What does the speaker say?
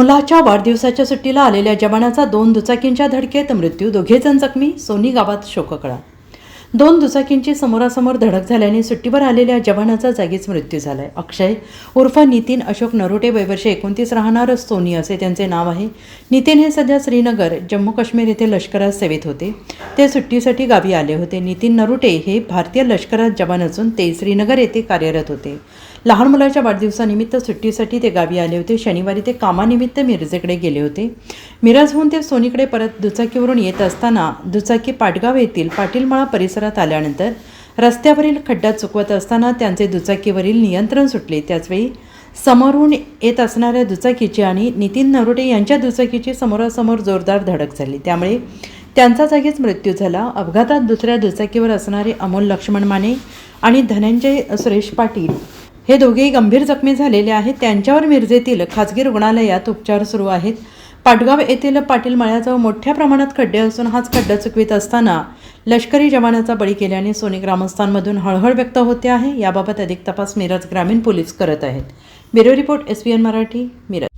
मुलाच्या वाढदिवसाच्या सुट्टीला आलेल्या जवानाचा दोन दुचाकींच्या धडकेत मृत्यू. दोघेजण जखमी. सोनी गावात शोककळा. दोन दुचाकींची समोरासमोर धडक झाल्याने सुट्टीवर आलेल्या जवानाचा जागीच मृत्यू झालाय. अक्षय उर्फ नितीन अशोक नरोटे वयवर्षे एकोणतीस राहणार सोनी असे त्यांचे नाव आहे. नितीन हे सध्या श्रीनगर जम्मू काश्मीर येथे लष्करात सेवेत होते. ते सुट्टीसाठी गावी आले होते. नितीन नरोटे हे भारतीय लष्करात जवान असून ते श्रीनगर येथे कार्यरत होते. लहान मुलाच्या वाढदिवसानिमित्त सुट्टीसाठी ते गावी आले होते. शनिवारी ते कामानिमित्त मिरजेकडे गेले होते. मिरजहून ते सोनीकडे परत दुचाकीवरून येत असताना दुचाकी पाटगाव येथील पाटीलमाळा परिसरात आल्यानंतर रस्त्यावरील खड्डा चुकवत असताना त्यांचे दुचाकीवरील नियंत्रण सुटले. त्याचवेळी समोरून येत असणाऱ्या दुचाकीची आणि नितीन नरोटे यांच्या दुचाकीची समोरासमोर जोरदार धडक झाली. त्यामुळे त्यांचा जागीच मृत्यू झाला. अपघातात दुसऱ्या दुचाकीवर असणारे अमोल लक्ष्मण माने आणि धनंजय सुरेश पाटील हे दोघेही गंभीर जखमी झालेले आहेत. त्यांच्यावर मिरजेतील खाजगी रुग्णालयात उपचार सुरू आहेत. पाटगाव येथील पाटील मळ्याजवळ मोठ्या प्रमाणात खड्डे असून हाच खड्डा चुकवीत असताना लष्करी जवानाचा बळी केल्याने सोनी ग्रामस्थांमधून हळहळ व्यक्त होते आहे. याबाबत अधिक तपास मिरज ग्रामीण पोलीस करत आहेत. Bureau report S P N Marathi Miraj.